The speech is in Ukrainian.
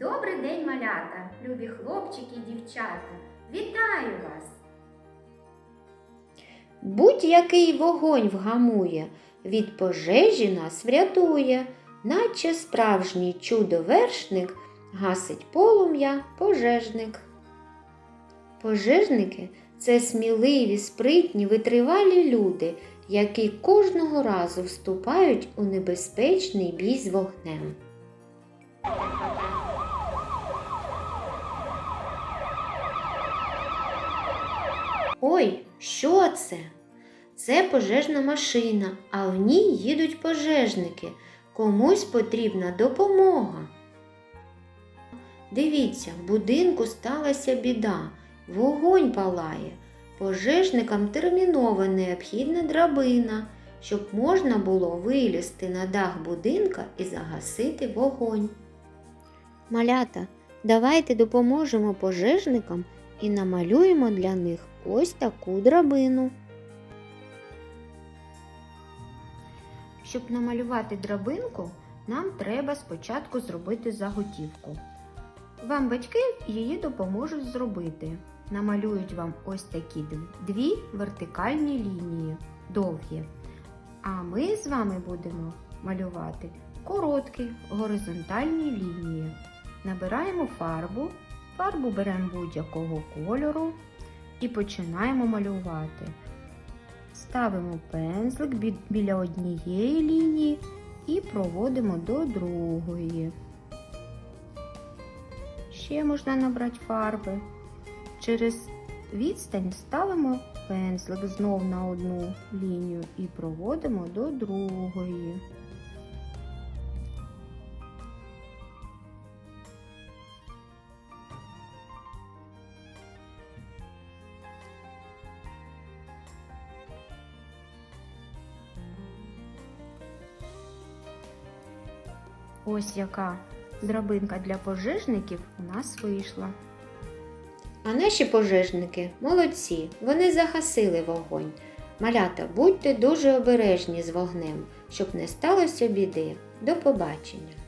Добрий день, малята, любі хлопчики і дівчата. Вітаю вас! Будь-який вогонь вгамує, від пожежі нас врятує, наче справжній чудовершник гасить полум'я пожежник. Пожежники це сміливі, спритні, витривалі люди, які кожного разу вступають у небезпечний бій з вогнем. Ой, що це? Це пожежна машина, а в ній їдуть пожежники. Комусь потрібна допомога. Дивіться, в будинку сталася біда, вогонь палає. Пожежникам терміново необхідна драбина, щоб можна було вилізти на дах будинка і загасити вогонь. Малята, давайте допоможемо пожежникам і намалюємо для них ось таку драбину. Щоб намалювати драбинку, нам треба спочатку зробити заготівку. Вам батьки її допоможуть зробити. Намалюють вам ось такі дві вертикальні лінії довгі. А ми з вами будемо малювати короткі горизонтальні лінії. Набираємо фарбу, фарбу беремо будь-якого кольору і починаємо малювати. Ставимо пензлик біля однієї лінії і проводимо до другої. Ще можна набрати фарби. Через відстань ставимо пензлик знов на одну лінію і проводимо до другої. Ось яка драбинка для пожежників у нас вийшла. А наші пожежники молодці, вони загасили вогонь. Малята, будьте дуже обережні з вогнем, щоб не сталося біди. До побачення!